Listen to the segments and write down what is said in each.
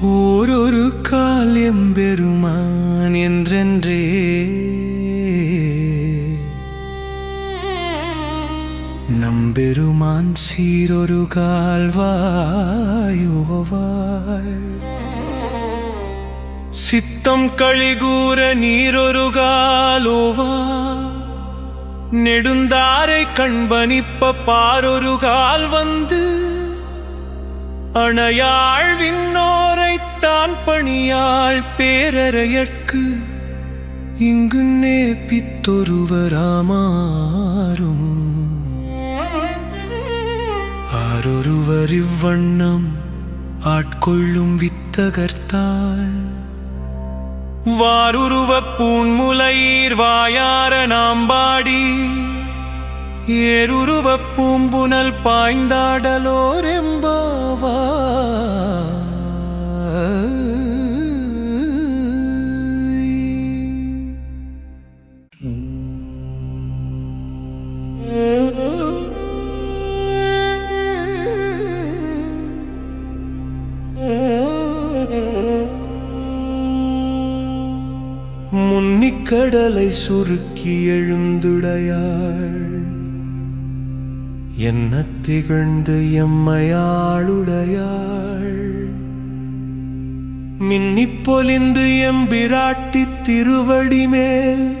ஓரொரு கால் எம்பெருமான் என்றென்றே. நம்பெருமான் சீரொரு கால்வாயோவாள் சித்தம் கழிகூற நீரொருகாலோவா நெடுந்தாரை கண்பனிப்ப பாரொரு கால் வந்து அணையாள் விண்ணோரைத்தான் பணியாள் பேரறையற்கு இங்கு நேப்பித்தொருவராமாறும் ஆரொருவர் இவ்வண்ணம் ஆட்கொள்ளும் வித்தகர்த்தாள். வாருருவ பூன்முலையீர் வாயார நாம்பாடி ஏருருவ பூம்புனல் பாய்ந்தாடலோரெம்பாவா முன்னிக்கடலை சுருக்கி எழுந்துடையாள். என்ன திகழ்ந்து எம்மையாளுடையாள். மின்னிப்பொலிந்து எம்பிராட்டி திருவடி மேல்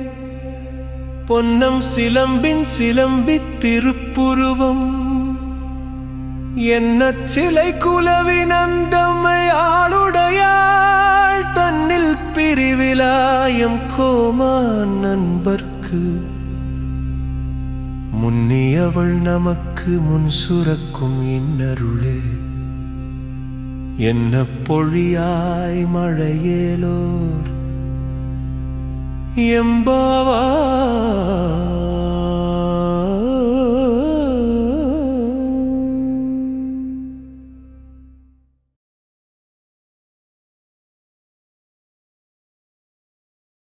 பொன்னம் சிலம்பின் சிலம்பி திருப்புருவம். என்ன சிலை குலவின் அந்தம்மையாளுடையாள். காயம் கோமா நண்பர்க்கு. முன்னியவள் நமக்கு முன் சுரக்கும் இன்னருளே. என்ன பொழியாய் மழையேலோர் எம்பாவா.